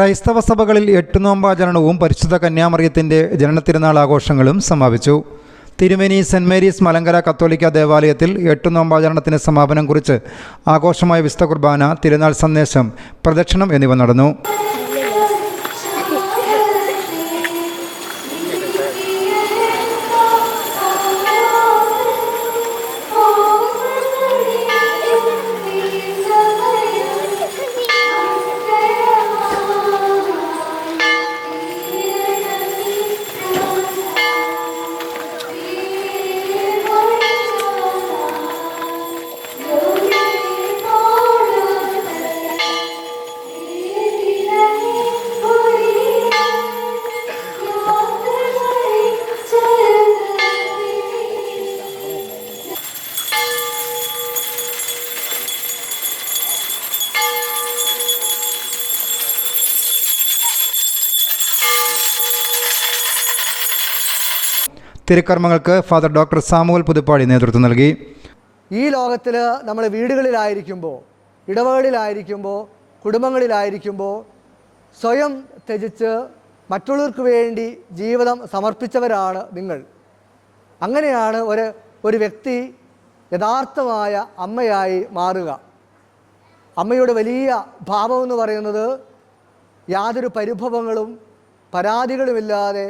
ക്രൈസ്തവ സഭകളിൽ എട്ട് നോമ്പാചരണവും പരിശുദ്ധ കന്യാമറിയത്തിന്റെ ജനനത്തിരുന്നാൾ ആഘോഷങ്ങളും സമാപിച്ചു. തിരുമേനി സെന്റ് മേരീസ് മലങ്കര കത്തോലിക്ക ദേവാലയത്തിൽ എട്ട് നോമ്പാചരണത്തിന് സമാപനം കുറിച്ച് ആഘോഷമായ വിസ്ത കുർബാന തിരുനാൾ സന്ദേശം പ്രദക്ഷിണം എന്നിവ നടന്നു. തിരുക്കർമ്മങ്ങൾക്ക് ഫാദർ ഡോക്ടർ സാമുവൽ പുതുപ്പാടി നേതൃത്വം നൽകി. ഈ ലോകത്തിൽ നമ്മൾ വീടുകളിലായിരിക്കുമ്പോൾ ഇടവകളിലായിരിക്കുമ്പോൾ കുടുംബങ്ങളിലായിരിക്കുമ്പോൾ സ്വയം ത്യജിച്ച് മറ്റുള്ളവർക്ക് വേണ്ടി ജീവിതം സമർപ്പിച്ചവരാണ് നിങ്ങൾ. അങ്ങനെയാണ് ഒരു ഒരു വ്യക്തി യഥാർത്ഥമായ അമ്മയായി മാറുക. അമ്മയുടെ വലിയ ഭാവം എന്ന് പറയുന്നത് യാതൊരു പരിഭവങ്ങളും പരാതികളുമില്ലാതെ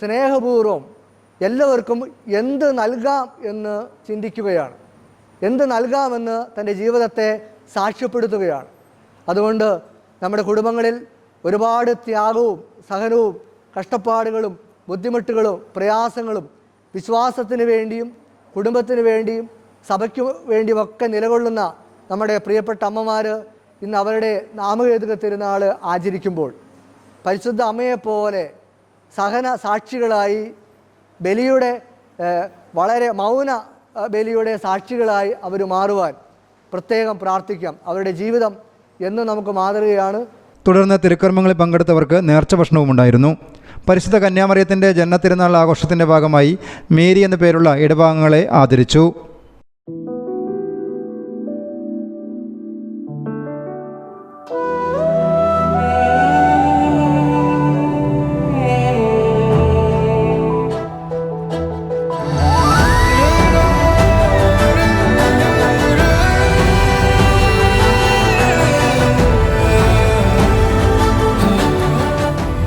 സ്നേഹപൂർവം എല്ലാവർക്കും എന്ത് നൽകാം എന്ന് ചിന്തിക്കുകയാണ്. എന്ത് നൽകാമെന്ന് തന്റെ ജീവിതത്തെ സാക്ഷ്യപ്പെടുത്തുകയാണ്. അതുകൊണ്ട് നമ്മുടെ കുടുംബങ്ങളിൽ ഒരുപാട് ത്യാഗവും സഹനവും കഷ്ടപ്പാടുകളും ബുദ്ധിമുട്ടുകളും പ്രയാസങ്ങളും വിശ്വാസത്തിന് വേണ്ടിയും കുടുംബത്തിന് വേണ്ടിയും സഭയ്ക്ക് വേണ്ടിയുമൊക്കെ നിലകൊള്ളുന്ന നമ്മുടെ പ്രിയപ്പെട്ട അമ്മമാർ ഇന്ന് അവരുടെ നാമകേതുക തിരുനാൾ ആചരിക്കുമ്പോൾ പരിശുദ്ധ അമ്മയെപ്പോലെ സഹന സാക്ഷികളായി ബലിയുടെ വളരെ മൗന ബലിയുടെ സാക്ഷികളായി അവർ മാറുവാൻ പ്രത്യേകം പ്രാർത്ഥിക്കാം. അവരുടെ ജീവിതം എന്ന് നമുക്ക് മാതൃകയാണ്. തുടർന്ന് തിരുക്കർമ്മങ്ങളിൽ പങ്കെടുത്തവർക്ക് നേർച്ച ഭക്ഷണവും ഉണ്ടായിരുന്നു. പരിശുദ്ധ കന്യാമറിയത്തിന്റെ ജനനത്തിരുനാൾ ആഘോഷത്തിന്റെ ഭാഗമായി മേരി എന്ന പേരുള്ള ഇടഭാഗങ്ങളെ ആദരിച്ചു.